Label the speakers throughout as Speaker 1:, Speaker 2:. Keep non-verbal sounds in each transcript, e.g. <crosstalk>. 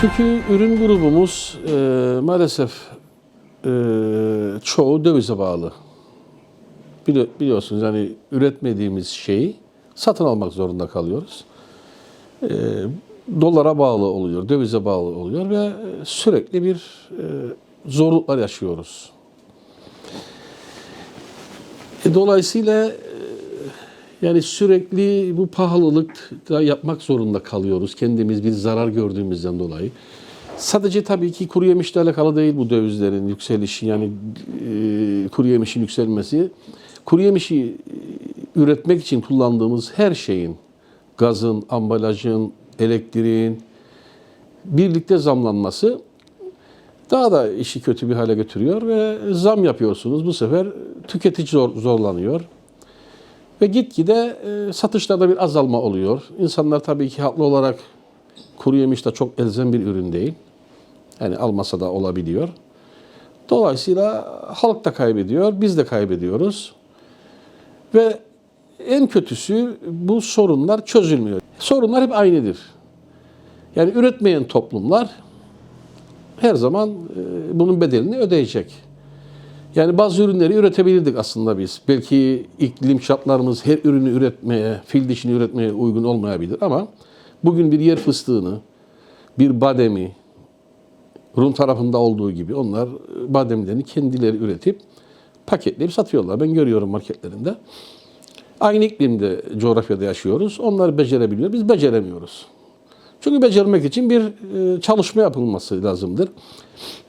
Speaker 1: Çünkü ürün grubumuz e, maalesef e, çoğu dövize bağlı. Bili- biliyorsunuz yani üretmediğimiz şeyi satın almak zorunda kalıyoruz. E, dolara bağlı oluyor, dövize bağlı oluyor ve sürekli bir e, zorluklar yaşıyoruz. E, dolayısıyla yani sürekli bu pahalılık da yapmak zorunda kalıyoruz. Kendimiz bir zarar gördüğümüzden dolayı. Sadece tabii ki kuru yemişle alakalı değil bu dövizlerin yükselişi yani e, kuru yemişin yükselmesi. Kuru yemişi e, üretmek için kullandığımız her şeyin, gazın, ambalajın, elektriğin birlikte zamlanması daha da işi kötü bir hale götürüyor ve zam yapıyorsunuz. Bu sefer tüketici zor, zorlanıyor. Ve gitgide e, satışlarda bir azalma oluyor. İnsanlar tabii ki haklı olarak kuru yemiş de çok elzem bir ürün değil. Yani almasa da olabiliyor. Dolayısıyla halk da kaybediyor, biz de kaybediyoruz. Ve en kötüsü bu sorunlar çözülmüyor. Sorunlar hep aynıdır. Yani üretmeyen toplumlar her zaman e, bunun bedelini ödeyecek. Yani bazı ürünleri üretebilirdik aslında biz. Belki iklim şartlarımız her ürünü üretmeye, fil dişini üretmeye uygun olmayabilir ama bugün bir yer fıstığını, bir bademi, Rum tarafında olduğu gibi onlar e, bademlerini kendileri üretip paketleyip satıyorlar. Ben görüyorum marketlerinde. Aynı iklimde, coğrafyada yaşıyoruz. Onlar becerebiliyor, biz beceremiyoruz. Çünkü becermek için bir e, çalışma yapılması lazımdır.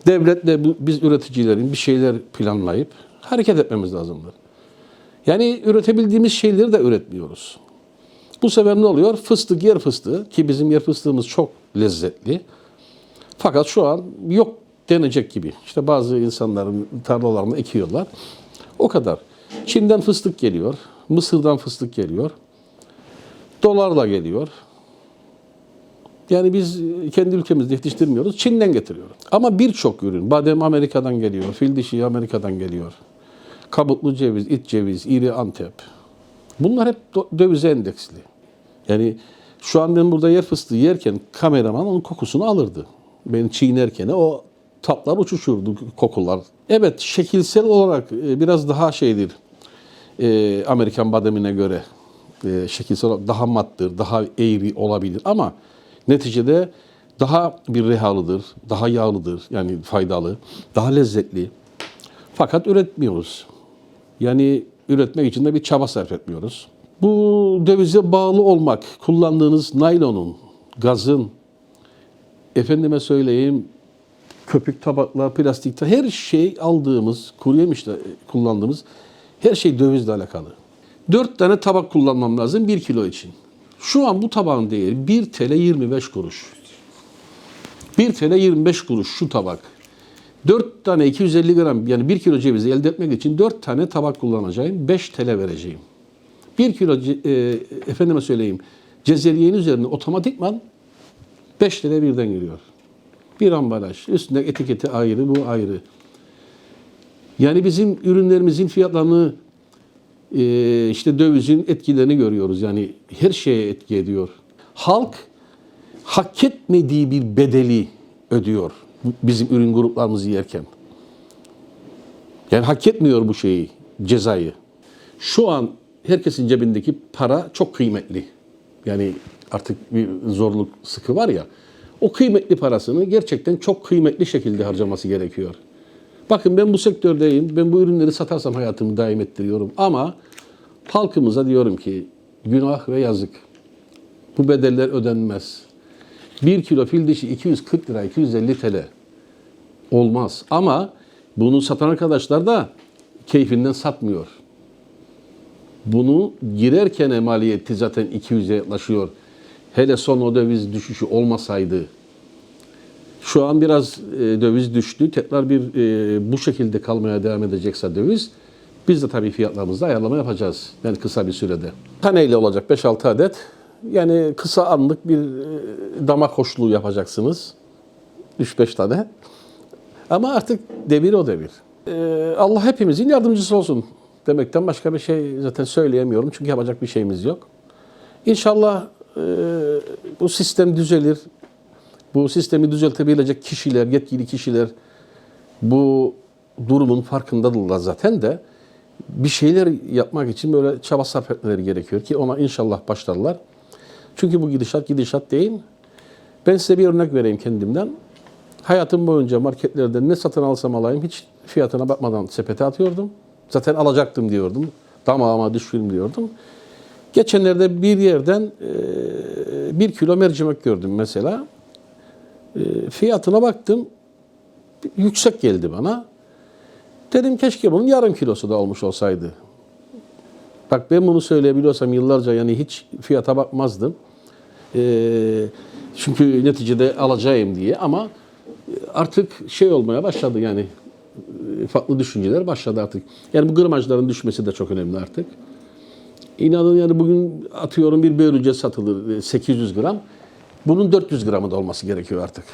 Speaker 1: Devletle biz üreticilerin bir şeyler planlayıp hareket etmemiz lazımdır. Yani üretebildiğimiz şeyleri de üretmiyoruz. Bu sefer ne oluyor? Fıstık, yer fıstığı ki bizim yer fıstığımız çok lezzetli. Fakat şu an yok denecek gibi. İşte bazı insanların tarlalarını ekiyorlar. O kadar. Çin'den fıstık geliyor. Mısır'dan fıstık geliyor. Dolarla geliyor. Yani biz kendi ülkemizde yetiştirmiyoruz, Çin'den getiriyoruz. Ama birçok ürün, badem Amerika'dan geliyor, fil dişi Amerika'dan geliyor. Kabuklu ceviz, it ceviz, iri antep. Bunlar hep dövize endeksli. Yani şu an ben burada yer fıstığı yerken kameraman onun kokusunu alırdı. Ben çiğnerken o tatlar uçuşurdu, kokular. Evet, şekilsel olarak e, biraz daha şeydir. e, Amerikan bademine göre e, şekilsel olarak daha mattır, daha eğri olabilir ama neticede daha bir rehalıdır, daha yağlıdır yani faydalı, daha lezzetli. Fakat üretmiyoruz. Yani üretmek için de bir çaba sarf etmiyoruz. Bu dövize bağlı olmak, kullandığınız naylonun, gazın, efendime söyleyeyim köpük tabaklar, plastik ta- her şey aldığımız, kuru yemişle kullandığımız her şey dövizle alakalı. 4 tane tabak kullanmam lazım 1 kilo için. Şu an bu tabağın değeri 1 TL 25 kuruş. 1 TL 25 kuruş şu tabak. 4 tane 250 gram yani 1 kilo cevizi elde etmek için 4 tane tabak kullanacağım. 5 TL vereceğim. 1 kilo e, efendime söyleyeyim cezeriyenin üzerine otomatikman 5 TL birden giriyor. Bir ambalaj. Üstünde etiketi ayrı, bu ayrı. Yani bizim ürünlerimizin fiyatlarını işte dövizin etkilerini görüyoruz. Yani her şeye etki ediyor. Halk hak etmediği bir bedeli ödüyor bizim ürün gruplarımızı yerken. Yani hak etmiyor bu şeyi, cezayı. Şu an herkesin cebindeki para çok kıymetli. Yani artık bir zorluk sıkı var ya. O kıymetli parasını gerçekten çok kıymetli şekilde harcaması gerekiyor. Bakın ben bu sektördeyim. Ben bu ürünleri satarsam hayatımı daim ettiriyorum. Ama halkımıza diyorum ki günah ve yazık. Bu bedeller ödenmez. 1 kilo fil dişi 240 lira, 250 TL. Olmaz. Ama bunu satan arkadaşlar da keyfinden satmıyor. Bunu girerken maliyeti zaten 200'e yaklaşıyor. Hele son o döviz düşüşü olmasaydı şu an biraz e, döviz düştü. Tekrar bir e, bu şekilde kalmaya devam edecekse döviz biz de tabii fiyatlarımızda ayarlama yapacağız. Yani kısa bir sürede. Taneyle olacak 5-6 adet. Yani kısa anlık bir e, damak hoşluğu yapacaksınız. 3-5 tane. Ama artık devir o devir. E, Allah hepimizin yardımcısı olsun demekten başka bir şey zaten söyleyemiyorum. Çünkü yapacak bir şeyimiz yok. İnşallah e, bu sistem düzelir. Bu sistemi düzeltebilecek kişiler, yetkili kişiler bu durumun farkındadırlar zaten de bir şeyler yapmak için böyle çaba sarf etmeleri gerekiyor ki ona inşallah başlarlar. Çünkü bu gidişat gidişat değil. Ben size bir örnek vereyim kendimden. Hayatım boyunca marketlerden ne satın alsam alayım hiç fiyatına bakmadan sepete atıyordum. Zaten alacaktım diyordum. Damağıma düşkün diyordum. Geçenlerde bir yerden e, bir kilo mercimek gördüm mesela. E, fiyatına baktım. Yüksek geldi bana. Dedim keşke bunun yarım kilosu da olmuş olsaydı. Bak ben bunu söyleyebiliyorsam yıllarca yani hiç fiyata bakmazdım. Ee, çünkü neticede alacağım diye ama artık şey olmaya başladı yani e, farklı düşünceler başladı artık. Yani bu gramajların düşmesi de çok önemli artık. İnanın yani bugün atıyorum bir börülce satılır e, 800 gram. Bunun 400 gramı da olması gerekiyor artık.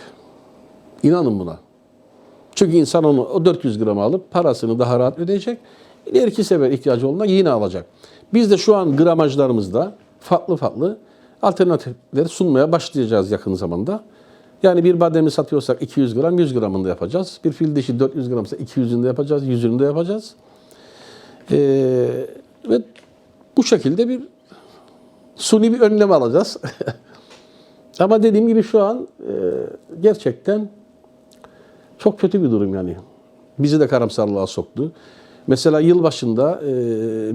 Speaker 1: İnanın buna. Çünkü insan onu o 400 gram alıp parasını daha rahat ödeyecek. İleriki sefer ihtiyacı olduğunda yine alacak. Biz de şu an gramajlarımızda farklı farklı alternatifleri sunmaya başlayacağız yakın zamanda. Yani bir bademi satıyorsak 200 gram 100 gramında yapacağız. Bir fil dişi 400 gramsa 200'ünde yapacağız, 100'ünde yapacağız. Ee, ve bu şekilde bir suni bir önlem alacağız. <laughs> Ama dediğim gibi şu an e, gerçekten çok kötü bir durum yani. Bizi de karamsarlığa soktu. Mesela yıl başında e,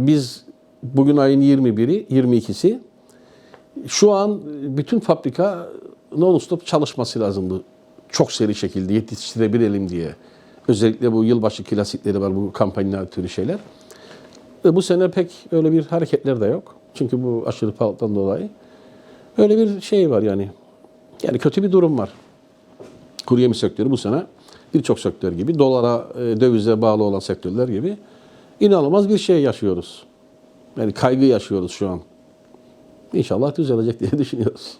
Speaker 1: biz bugün ayın 21'i, 22'si şu an bütün fabrika non-stop çalışması lazımdı. Çok seri şekilde yetiştirebilelim diye. Özellikle bu yılbaşı klasikleri var, bu kampanyalar türü şeyler. Ve bu sene pek öyle bir hareketler de yok. Çünkü bu aşırı pahalıdan dolayı. Öyle bir şey var yani. Yani kötü bir durum var. Kuru yemiş sektörü bu sene birçok sektör gibi dolara, e, dövize bağlı olan sektörler gibi inanılmaz bir şey yaşıyoruz. Yani kaygı yaşıyoruz şu an. İnşallah düzelecek diye <laughs> düşünüyoruz.